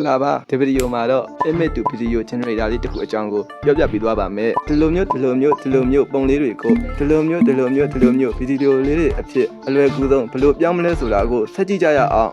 ္ဂလာပါဒီဗီဒီယိုမှာတော့ image to video generator လေးတစ်ခုအကြောင်းကိုပြောပြပေးသွားပါမယ်ဒီလိုမျိုးဒီလိုမျိုးဒီလိုမျိုးပုံလေးတွေကိုဒီလိုမျိုးဒီလိုမျိုးဒီလိုမျိုးဗီဒီယိုလေးတွေအဖြစ်အလွယ်ကူဆုံးဘယ်လိုပြောင်းမလဲဆိုတာကိုဆက်ကြည့်ကြရအောင်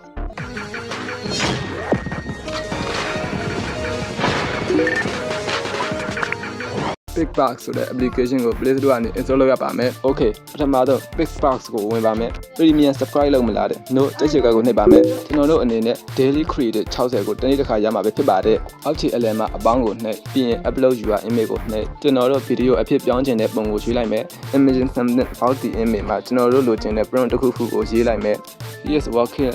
Big Box ဆိုတဲ့ application ကို Play Store ကနေ install လုပ်ရပါမယ်။ Okay ပထမဆုံး Big Box ကိုဝင်ပါမယ်။ Premium subscribe လုပ်မလားတဲ့။ No တက်ချက်ကကိုနှိပ်ပါမယ်။ကျွန်တော်တို့အနေနဲ့ daily created 60ကိုတနေ့တစ်ခါရမှာပဲဖြစ်ပါတယ်။အောက်ခြေအလယ်မှာအပေါင်းကိုနှိပ်ပြီးရင် upload your image ကိုနှိပ်ကျွန်တော်တို့ဗီဒီယိုအဖြစ်ပြောင်းခြင်းတဲ့ပုံကိုရွေးလိုက်မယ်။ Imagine something about the image မှာကျွန်တော်တို့လိုချင်တဲ့ prompt တစ်ခုခုကိုရေးလိုက်မယ်။ Yes working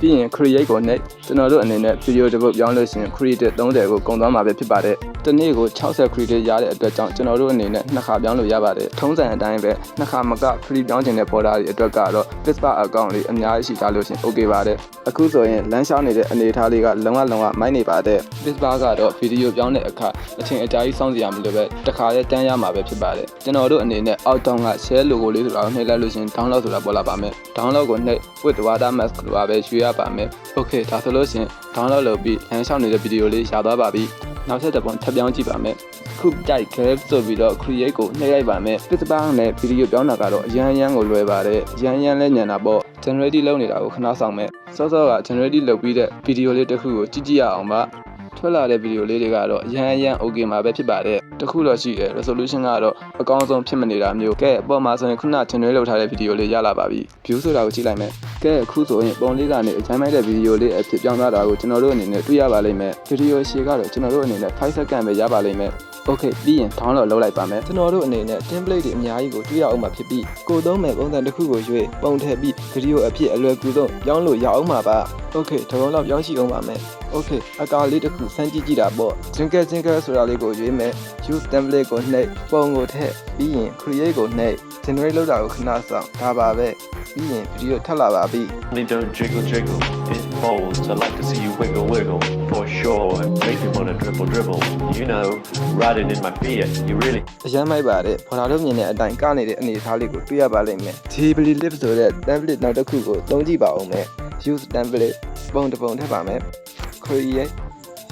ပြီးရင် create ကိုနှိပ်ကျွန်တော်တို့အနေနဲ့ video တစ်ပုတ်ပြောင်းလို့ရှိရင် created 30ကိုကုန်သွားမှာပဲဖြစ်ပါတယ်။တစ်နေ့ကို60 created ရတဲ့အတွက်ကြောင့်ကျွန်တော်တို့အနေနဲ့နှစ်ခါပြောင်းလို့ရပါတယ်။ထုံးစံအတိုင်းပဲနှစ်ခါမက free ပြောင်းခြင်းတဲ့ border တွေအတွက်ကတော့ Facebook account လေးအများကြီးရှိထားလို့ရှိရင် okay ပါတယ်။အခုဆိုရင်လမ်းလျှောက်နေတဲ့အနေအထားလေးကလုံဝလုံဝမိုက်နေပါတယ်။ Facebook ကတော့ video ပြောင်းတဲ့အခါအချိန်အကြာကြီးစောင့်စရာမလိုပဲတစ်ခါလေးတန်းရမှာပဲဖြစ်ပါတယ်။ကျွန်တော်တို့အနေနဲ့အောက်တောင်းက share logo လေးဆိုတာကိုနှိပ်လိုက်လို့ရှိရင် download ဆိုတာပေါ်လာပါမယ်။ download ကိုနှိပ် with watermark ဆိုတာပဲရွေးရပါမယ်။ okay ဒါဆိုလို့ရှိရင် download လုပ်ပြီးလမ်းလျှောက်နေတဲ့ video လေးရသွားပါပြီ။နောက်ထပ်တစ်ပုံထပ်ပြောင်းကြည့်ပါမယ်။ခုကြိုက် grab ဆိုပြီးတော့ create ကိုနှိပ်လိုက်ပါမယ်။ Facebook နဲ့ video ပြောင်းတာကတော့အရန်အရန်ကိုလွယ်ပါတယ်။အရန်အရန်လဲညံတာပေါ့။ generate လုပ်နေတာကိုခဏဆောင်မယ်။စောစောက generate လုပ်ပြီးတဲ့ video လေးတစ်ခုကိုကြည့်ကြည့်ရအောင်ပါ။ ထွက်လာတဲ့ဗီဒီယိုလေးတွေကတော့အရန်အရန် okay မှာပဲဖြစ်ပါတယ်။တခုတော့ရှိတယ် resolution ကတော့အကောင်းဆုံးဖြစ်မနေတာမျိုး။ကဲအပေါ်မှာဆိုရင်ခုန generate လုပ်ထားတဲ့ဗီဒီယိုလေးရလာပါပြီ။ view ဆိုတာကိုကြည့်လိုက်မယ်။ကဲအခုဆိုရင်ပုံလေးကနေအချမ်းမိုက်တဲ့ဗီဒီယိုလေးအဖြစ်ပြောင်းသွားတာကိုကျွန်တော်တို့အနေနဲ့တွေ့ရပါလိမ့်မယ်။ဗီဒီယိုရှည်ကတော့ကျွန်တော်တို့အနေနဲ့5 second ပဲရပါလိမ့်မယ်။ Okay ပြီးရင် download လုပ်လိုက်ပါမယ်ကျွန်တော်တို့အနေနဲ့ template တွေအများကြီးကိုတွေ့ရအောင်မှာဖြစ်ပြီးကိုသုံးမဲ့ပုံစံတစ်ခုကိုရွေးပုံထည့်ပြီးဗီဒီယိုအဖြစ်အလွယ်ကူဆုံးပြောင်းလို့ရအောင်မှာပါ Okay တစ်ပုံလောက်ပြောင်းရှိအောင်ပါမယ် Okay အကာလေးတစ်ခုစမ်းကြည့်ကြည့်တာပေါ့ jingle jingle ဆိုတာလေးကိုရွေးမယ် use template ကိုနှိပ်ပုံကိုထည့်ပြီးရင် create ကိုနှိပ် generate လုပ်တာကိုခဏဆောင်ဒါပါပဲပြီးရင်ဗီဒီယိုထပ်လာပါပြီ Only don't jiggle jiggle. It folds. I like to see you wiggle wiggle for sure. Make me wanna dribble dribble. You know, riding in my Fiat. You really အရမ်းမိုက်ပါတယ်ဘော်လာတို့မြင်တဲ့အတိုင်းကနေတဲ့အနေအထားလေးကိုတွေ့ရပါလိမ့်မယ် Ghibli Lip ဆိုတဲ့ template နောက်တစ်ခုကိုသုံးကြည့်ပါအောင်မယ် use template ပုံတစ်ပုံထည့်ပါမယ် create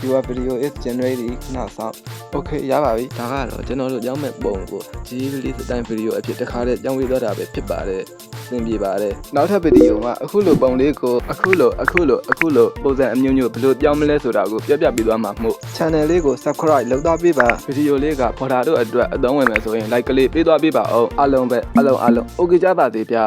your video is generated ခဏဆောင် okay ရပါပြီဒါကတော့ကျွန်တော်တို့ကြောင်းမဲ့ပုံကို Ghibli စတိုင် video အဖြစ်တစ်ခါတည်းကြောင်းဝေးသွားတာပဲဖြစ်ပါတယ် စင်ပြေပါတယ်နောက်ထပ်ဗီဒီယိုမှာအခုလိုပုံလေးကိုအခုလိုအခုလိုအခုလိုပုံစံအမျိုးမျိုးဘယ်လိုပြောင်းမလဲဆိုတာကိုပြောပြပေးသွားမှာမို့ channel လေးကို subscribe လုပ်သွားပေးပါဗီဒီယိုလေးကဘော်ဒါတို့အတွက်အသုံးဝင်မယ်ဆိုရင် like ကလေးပေးသွားပေးပါအောင်အားလုံးပဲအားလုံးအားလုံး okay ကြပါသေးဗျ